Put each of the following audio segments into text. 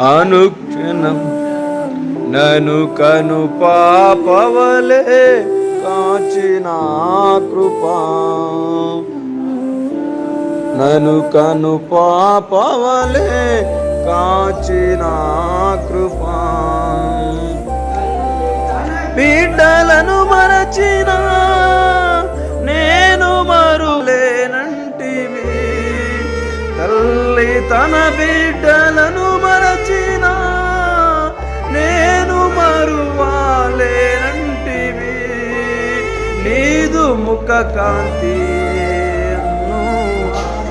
అనుక్షణం నను కను పాపవలే కాచిన కృపా. నను కను పాపవలే కాచిన కృపా. బిడ్డలను మరచిన నేను మరులేనంటివి. తల్లి తన బిడ్డ నీదు ముఖ కాంతి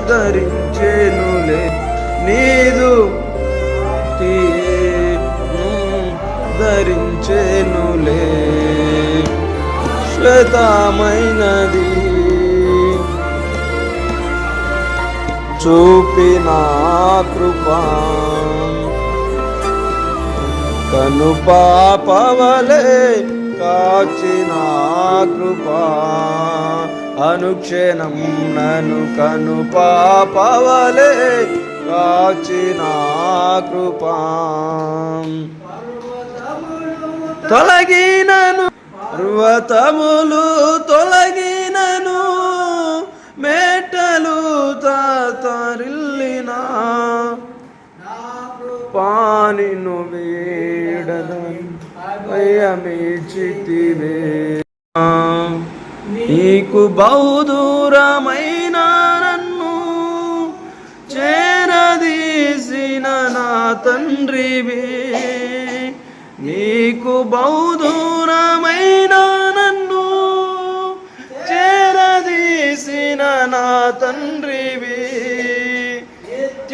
ధరించేనులే నీదు తీను ధరించేనులే శ్వేతమైనది చూపిన కృపా కను పాపవలే కాచిన కృపా. అనుక్షణం నను కను పాపవలే కాచిన కృపా. తొలగినను పర్వతములు తొలగినను మేటలు తాతరిల్లిన పానిను వీడదని భయమిచితివే నీకు బహుదూరమైన నన్ను చేరదీసిన నా తండ్రివి. నీకు బహుదూరమైన నన్ను చేరదీసిన నా తండ్రివి.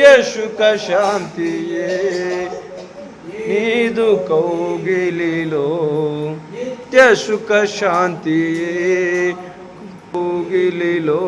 నిత్యసుఖ శాంతియే నీదు కౌగిలిలో నిత్యసుఖ శాంతియే కౌగిలిలో